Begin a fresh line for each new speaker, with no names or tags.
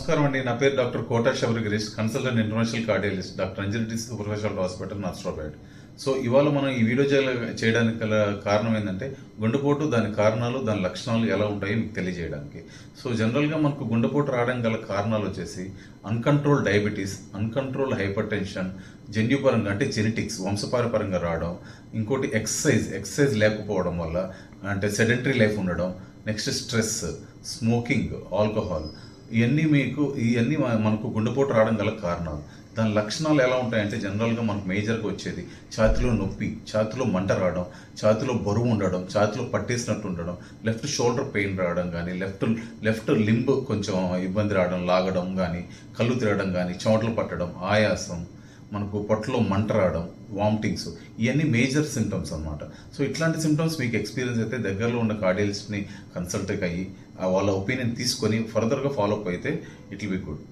నమస్కారం అండి. నా పేరు doctor Kota Sabari Girish consultant international cardiologist doctor అంజలిటీ super speciality hospital Narsarabad so ఇవాళ మనం ఈ వీడియో చేయడానికి గల కారణం ఏంటంటే గుండెపోటు దాని కారణాలు దాని లక్షణాలు ఎలా ఉంటాయో మీకు తెలియజేయడానికి. సో జనరల్గా మనకు గుండెపోటు రావడానికి గల కారణాలు వచ్చేసి uncontrol diabetes uncontrol hypertension జన్యుపరంగా అంటే జెనెటిక్స్ వంశపారపరంగా రావడం ఇంకోటి ఎక్సర్సైజ్ ఎక్సర్సైజ్ లేకపోవడం వల్ల అంటే సెడెంటరీ లైఫ్ ఉండడం నెక్స్ట్ స్ట్రెస్ స్మోకింగ్ ఆల్కహాల్ ఇవన్నీ మీకు ఇవన్నీ మనకు గుండెపోటు రావడం గల కారణాలు. దాని లక్షణాలు ఎలా ఉంటాయంటే జనరల్గా మనకు మేజర్గా వచ్చేది ఛాతిలో నొప్పి ఛాతిలో మంట రావడం ఛాతిలో బరువు ఉండడం ఛాతిలో పట్టేసినట్టు ఉండడం లెఫ్ట్ షోల్డర్ పెయిన్ రావడం కానీ లెఫ్ట్ లెఫ్ట్ లింబ్ కొంచెం ఇబ్బంది రావడం లాగడం కానీ కళ్ళు తిరగడం కానీ చెమటలు పట్టడం ఆయాసం మనకు పొట్టలో మంట రావడం వామిటింగ్స్ ఇవన్నీ మేజర్ సిమ్టమ్స్ అన్నమాట. సో ఇట్లాంటి సిమ్టమ్స్ మీకు ఎక్స్పీరియన్స్ అయితే దగ్గరలో ఉన్న కార్డియల్స్ని కన్సల్ట్ అయ్యి వాళ్ళ ఒపీనియన్ తీసుకొని ఫర్దర్గా ఫాలో అప్ అయితే ఇట్ విల్ బి గుడ్.